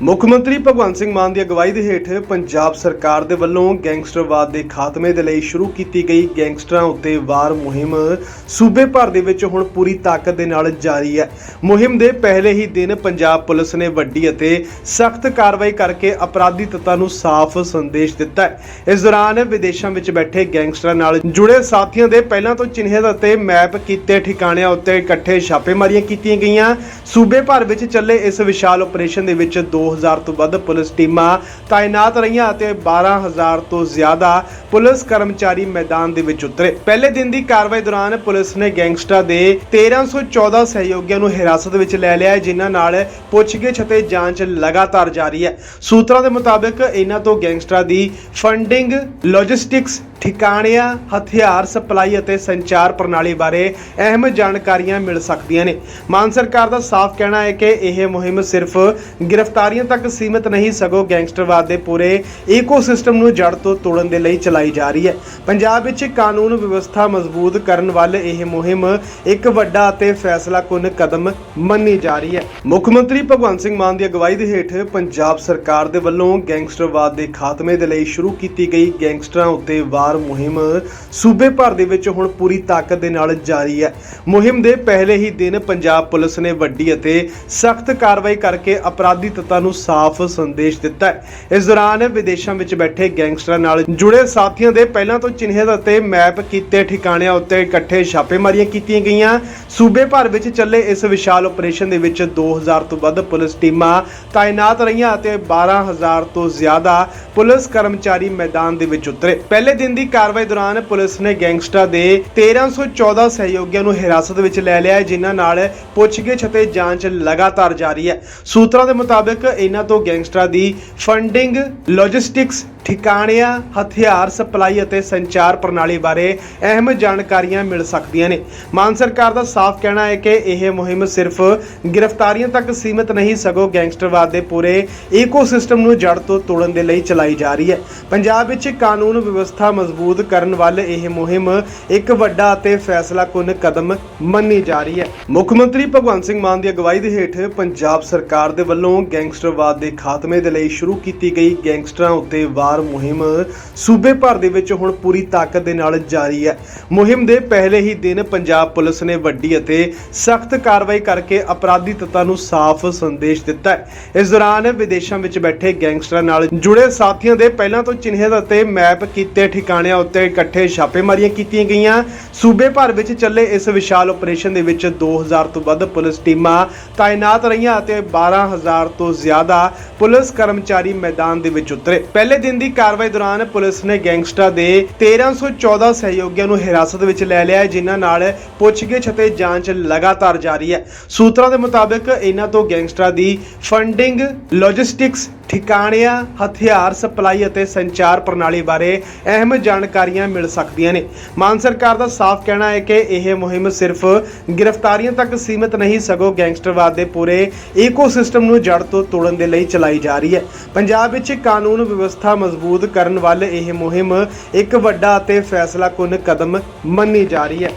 ਮੁੱਖ ਮੰਤਰੀ ਭਗਵੰਤ ਸਿੰਘ ਮਾਨ ਦੀ ਅਗਵਾਈ ਦੇ ਹੇਠ ਪੰਜਾਬ ਸਰਕਾਰ ਦੇ ਵੱਲੋਂ ਗੈਂਗਸਟਰਵਾਦ ਦੇ ਖਾਤਮੇ ਦੇ ਲਈ ਸ਼ੁਰੂ ਕੀਤੀ ਗਈ ਗੈਂਗਸਟਰਾਂ ਉੱਤੇ ਵਾਰ ਮੁਹਿੰਮ। ਸੂਬੇ ਭਰ ਦੇ ਵਿੱਚ ਹੁਣ ਪੂਰੀ ਤਾਕਤ ਦੇ ਨਾਲ ਜਾਰੀ ਹੈ। ਮੁਹਿੰਮ ਦੇ ਪਹਿਲੇ ਹੀ ਦਿਨ ਪੰਜਾਬ ਪੁਲਿਸ ਨੇ ਵੱਡੀ ਅਤੇ ਸਖਤ ਕਾਰਵਾਈ ਕਰਕੇ ਅਪਰਾਧੀ ਤੱਤਾਂ ਨੂੰ ਸਾਫ਼ ਸੰਦੇਸ਼ ਦਿੱਤਾ ਹੈ। ਇਸ ਦੌਰਾਨ ਵਿਦੇਸ਼ਾਂ ਵਿੱਚ ਬੈਠੇ ਗੈਂਗਸਟਰਾਂ ਨਾਲ ਜੁੜੇ ਸਾਥੀਆਂ ਦੇ ਪਹਿਲਾਂ ਤੋਂ ਚਿੰਨ੍ਹਿਤ ਅਤੇ ਮੈਪ ਕੀਤੇ ਠਿਕਾਣਿਆਂ ਉੱਤੇ ਇਕੱਠੇ ਛਾਪੇਮਾਰੀਆਂ ਕੀਤੀਆਂ ਗਈਆਂ। ਸੂਬੇ ਭਰ ਵਿੱਚ ਚੱਲੇ ਇਸ ਵਿਸ਼ਾਲ ਆਪਰੇਸ਼ਨ ਦੇ ਵਿੱਚ ਦੋ 2000 ਤੋਂ ਵੱਧ ਪੁਲਿਸ ਟੀਮਾਂ ਤਾਇਨਾਤ ਰਹੀਆਂ ਅਤੇ 12000 ਤੋਂ ਜ਼ਿਆਦਾ ਪੁਲਿਸ ਕਰਮਚਾਰੀ ਮੈਦਾਨ ਦੇ ਵਿੱਚ ਉਤਰੇ। ਪਹਿਲੇ ਦਿਨ ਦੀ ਕਾਰਵਾਈ ਦੌਰਾਨ ਪੁਲਿਸ ਨੇ ਗੈਂਗਸਟਰਾਂ ਦੇ 1314 ਸਹਿਯੋਗੀਆਂ ਨੂੰ ਹਿਰਾਸਤ ਵਿੱਚ ਲੈ ਲਿਆ ਹੈ, ਜਿਨ੍ਹਾਂ ਨਾਲ ਪੁੱਛਗਿੱਛ ਅਤੇ ਜਾਂਚ ਲਗਾਤਾਰ ਜਾਰੀ ਹੈ। ਸੂਤਰਾਂ ਦੇ ਮੁਤਾਬਕ, ਇਹਨਾਂ ਤੋਂ ਗੈਂਗਸਟਰਾਂ ਦੀ ਫੰਡਿੰਗ, ਲੌਜਿਸਟਿਕਸ ਠਿਕਾਣਿਆਂ, ਹਥਿਆਰ, ਸਪਲਾਈ ਅਤੇ ਸੰਚਾਰ ਪ੍ਰਣਾਲੀ ਬਾਰੇ ਅਹਿਮ ਜਾਣਕਾਰੀਆਂ ਮਿਲ ਸਕਦੀਆਂ ਨੇ। ਮਾਨ ਸਰਕਾਰ ਦਾ ਸਾਫ਼ ਕਹਿਣਾ ਹੈ ਕਿ ਇਹ ਮੁਹਿੰਮ ਸਿਰਫ ਗ੍ਰਿਫਤਾਰੀਆਂ ਤੱਕ ਸੀਮਿਤ ਨਹੀਂ, ਸਗੋਂ ਗੈਂਗਸਟਰਵਾਦ ਦੇ ਪੂਰੇ ਈਕੋਸਿਸਟਮ ਨੂੰ ਜੜ ਤੋਂ ਤੋੜਨ ਦੇ ਲਈ ਚਲਾਈ ਜਾ ਰਹੀ ਹੈ। ਪੰਜਾਬ ਵਿੱਚ ਕਾਨੂੰਨ ਵਿਵਸਥਾ ਮਜ਼ਬੂਤ ਕਰਨ ਵੱਲ ਇਹ ਮੁਹਿੰਮ ਇੱਕ ਵੱਡਾ ਅਤੇ ਫੈਸਲਾਕੁੰਨ ਕਦਮ ਮੰਨੀ ਜਾ ਰਹੀ ਹੈ। ਮੁੱਖ ਮੰਤਰੀ ਭਗਵੰਤ ਸਿੰਘ ਮਾਨ ਦੀ ਅਗਵਾਈ ਦੇ ਹੇਠ ਪੰਜਾਬ ਸਰਕਾਰ ਦੇ ਵੱਲੋਂ ਗੈਂਗਸਟਰਵਾਦ ਦੇ ਖਾਤਮੇ ਦੇ ਲਈ ਸ਼ੁਰੂ ਕੀਤੀ ਗਈ ਗੈਂਗਸਟਰਾਂ ਉੱਤੇ ਵਾਰ ਮੁਹਿੰਮ ਸੂਬੇ ਭਰ ਦੇ ਵਿੱਚ ਹੁਣ ਪੂਰੀ ਤਾਕਤ ਦੇ ਨਾਲ ਜਾਰੀ ਹੈ। ਮੁਹਿੰਮ ਦੇ ਪਹਿਲੇ ਹੀ ਦਿਨ ਪੰਜਾਬ ਪੁਲਿਸ ਨੇ ਵੱਡੀ ਅਤੇ ਸਖਤ ਕਾਰਵਾਈ ਕਰਕੇ ਅਪਰਾਧੀ ਤੱਤਾਂ ਨੂੰ ਸਾਫ਼ ਸੰਦੇਸ਼ ਦਿੱਤਾ ਹੈ। ਇਸ ਦੌਰਾਨ ਵਿਦੇਸ਼ਾਂ ਵਿੱਚ ਬੈਠੇ ਗੈਂਗਸਟਰਾਂ ਨਾਲ ਜੁੜੇ ਸਾਥੀਆਂ ਦੇ ਪਹਿਲਾਂ ਤੋਂ ਚਿੰਨ੍ਹਿਤ ਅਤੇ ਮੈਪ ਕੀਤੇ ਠਿਕਾਣਿਆਂ ਉੱਤੇ ਇਕੱਠੇ ਛਾਪੇਮਾਰੀਆਂ ਕੀਤੀਆਂ ਗਈਆਂ। ਸੂਬੇ ਭਰ ਵਿੱਚ ਚੱਲੇ ਇਸ ਵਿਸ਼ਾਲ ਆਪਰੇਸ਼ਨ ਦੇ ਵਿੱਚ 2000 ਤੋਂ ਵੱਧ ਪੁਲਿਸ ਟੀਮਾਂ ਤਾਇਨਾਤ ਰਹੀਆਂ ਅਤੇ 12000 ਤੋਂ ਜ਼ਿਆਦਾ ਪੁਲਿਸ ਕਰਮਚਾਰੀ ਮੈਦਾਨ ਦੇ ਵਿੱਚ ਉਤਰੇ। ਪਹਿਲੇ ਦਿਨ ਦੀ ਕਾਰਵਾਈ ਦੌਰਾਨ ਪੁਲਿਸ ਨੇ ਗੈਂਗਸਟਰਾਂ ਦੇ 1314 ਸਹਿਯੋਗੀਆਂ ਨੂੰ ਹਿਰਾਸਤ ਵਿੱਚ ਲੈ ਲਿਆ ਹੈ, ਜਿਨ੍ਹਾਂ ਨਾਲ ਪੁੱਛਗਿੱਛ ਅਤੇ ਜਾਂਚ ਲਗਾਤਾਰ ਜਾਰੀ ਹੈ। ਸੂਤਰਾਂ ਦੇ ਮੁਤਾਬਕ, ਇਹਨਾਂ ਤੋਂ ਗੈਂਗਸਟਰਾਂ ਦੀ ਫੰਡਿੰਗ, ਲੌਜਿਸਟਿਕਸ ਠਿਕਾਣਿਆਂ, ਹਥਿਆਰ, ਸਪਲਾਈ ਅਤੇ ਸੰਚਾਰ ਪ੍ਰਣਾਲੀ ਬਾਰੇ ਅਹਿਮ ਜਾਣਕਾਰੀਆਂ ਮਿਲ ਸਕਦੀਆਂ ਨੇ। ਮਾਨ ਸਰਕਾਰ ਦਾ ਸਾਫ਼ ਕਹਿਣਾ ਹੈ ਕਿ ਇਹ ਮੁਹਿੰਮ ਸਿਰਫ ਗ੍ਰਿਫਤਾਰੀਆਂ ਤੱਕ ਸੀਮਿਤ ਨਹੀਂ, ਸਗੋਂ ਗੈਂਗਸਟਰਵਾਦ ਦੇ ਪੂਰੇ ਈਕੋਸਿਸਟਮ ਨੂੰ ਜੜ ਤੋਂ ਤੋੜਨ ਦੇ ਲਈ ਚਲਾਈ ਜਾ ਰਹੀ ਹੈ। ਪੰਜਾਬ ਵਿੱਚ ਕਾਨੂੰਨ ਵਿਵਸਥਾ ਮਜ਼ਬੂਤ ਕਰਨ ਵੱਲ ਇਹ ਮੁਹਿੰਮ ਇੱਕ ਵੱਡਾ ਅਤੇ ਫੈਸਲਾਕੁੰਨ ਕਦਮ ਮੰਨੀ ਜਾ ਰਹੀ ਹੈ। ਮੁੱਖ ਮੰਤਰੀ ਭਗਵੰਤ ਸਿੰਘ ਮਾਨ ਦੀ ਅਗਵਾਈ ਦੇ ਹੇਠ ਪੰਜਾਬ ਸਰਕਾਰ ਦੇ ਵੱਲੋਂ ਗੈਂਗਸਟਰਵਾਦ ਦੇ ਖਾਤਮੇ ਦੇ ਲਈ ਸ਼ੁਰੂ ਕੀਤੀ ਗਈ ਗੈਂਗਸਟਰਾਂ ਉੱਤੇ ਵਾਰ ਮੁਹਿੰਮ ਸੂਬੇ ਭਰ ਦੇ ਵਿੱਚ ਹੁਣ ਪੂਰੀ ਤਾਕਤ ਦੇ ਨਾਲ ਜਾਰੀ ਹੈ। ਮੁਹਿੰਮ ਦੇ ਪਹਿਲੇ ਹੀ ਦਿਨ ਪੰਜਾਬ ਪੁਲਿਸ ਨੇ ਵੱਡੀ ਅਤੇ ਸਖਤ ਕਾਰਵਾਈ ਕਰਕੇ ਅਪਰਾਧੀ ਤੱਤਾਂ ਨੂੰ ਸਾਫ਼ ਸੰਦੇਸ਼ ਦਿੱਤਾ ਹੈ। ਇਸ ਦੌਰਾਨ ਵਿਦੇਸ਼ਾਂ ਵਿੱਚ ਬੈਠੇ ਗੈਂਗਸਟਰਾਂ ਨਾਲ ਜੁੜੇ ਸਾਥੀਆਂ ਦੇ ਪਹਿਲਾਂ ਤੋਂ ਚਿੰਨ੍ਹਿਤ ਅਤੇ ਮੈਪ ਕੀਤੇ ਠਿਕਾਣਿਆਂ ਉੱਤੇ ਇਕੱਠੇ ਛਾਪੇਮਾਰੀਆਂ ਕੀਤੀਆਂ ਗਈਆਂ। ਸੂਬੇ ਭਰ ਵਿੱਚ ਚੱਲੇ ਇਸ ਵਿਸ਼ਾਲ ਆਪਰੇਸ਼ਨ ਦੇ ਵਿੱਚ 2000 ਤੋਂ ਵੱਧ ਪੁਲਿਸ ਟੀਮਾਂ ਤਾਇਨਾਤ ਰਹੀਆਂ ਅਤੇ 12000 ਤੋਂ ਜ਼ਿਆਦਾ ਪੁਲਿਸ ਕਰਮਚਾਰੀ ਮੈਦਾਨ ਦੇ ਵਿੱਚ ਉਤਰੇ। ਪਹਿਲੇ ਦਿਨ ਦੀ ਦੀ ਕਾਰਵਾਈ ਦੌਰਾਨ ਪੁਲਿਸ ਨੇ ਗੈਂਗਸਟਰਾਂ ਦੇ 1314 ਸਹਿਯੋਗੀਆਂ ਨੂੰ ਹਿਰਾਸਤ ਵਿੱਚ ਲੈ ਲਿਆ ਹੈ, ਜਿਨ੍ਹਾਂ ਨਾਲ ਪੁੱਛਗਿੱਛ ਅਤੇ ਜਾਂਚ ਲਗਾਤਾਰ ਜਾਰੀ ਹੈ। ਸੂਤਰਾਂ ਦੇ ਮੁਤਾਬਕ ਇਹਨਾਂ ਤੋਂ ਗੈਂਗਸਟਰਾਂ ਦੀ ਫੰਡਿੰਗ, ਲੌਜਿਸਟਿਕਸ ਠਿਕਾਣਿਆਂ, ਹਥਿਆਰ, ਸਪਲਾਈ ਅਤੇ ਸੰਚਾਰ ਪ੍ਰਣਾਲੀ ਬਾਰੇ ਅਹਿਮ ਜਾਣਕਾਰੀਆਂ ਮਿਲ ਸਕਦੀਆਂ ਨੇ। ਮਾਨ ਸਰਕਾਰ ਦਾ ਸਾਫ਼ ਕਹਿਣਾ ਹੈ ਕਿ ਇਹ ਮੁਹਿੰਮ ਸਿਰਫ ਗ੍ਰਿਫਤਾਰੀਆਂ ਤੱਕ ਸੀਮਿਤ ਨਹੀਂ, ਸਗੋਂ ਗੈਂਗਸਟਰਵਾਦ ਦੇ ਪੂਰੇ ਈਕੋਸਿਸਟਮ ਨੂੰ ਜੜ ਤੋਂ ਤੋੜਨ ਦੇ ਲਈ ਚਲਾਈ ਜਾ ਰਹੀ ਹੈ। ਪੰਜਾਬ ਵਿੱਚ ਕਾਨੂੰਨ ਵਿਵਸਥਾ ਮਜ਼ਬੂਤ ਕਰਨ ਵੱਲ ਇਹ ਮੁਹਿੰਮ ਇੱਕ ਵੱਡਾ ਅਤੇ ਫੈਸਲਾਕੁੰਨ ਕਦਮ ਮੰਨੀ ਜਾ ਰਹੀ ਹੈ।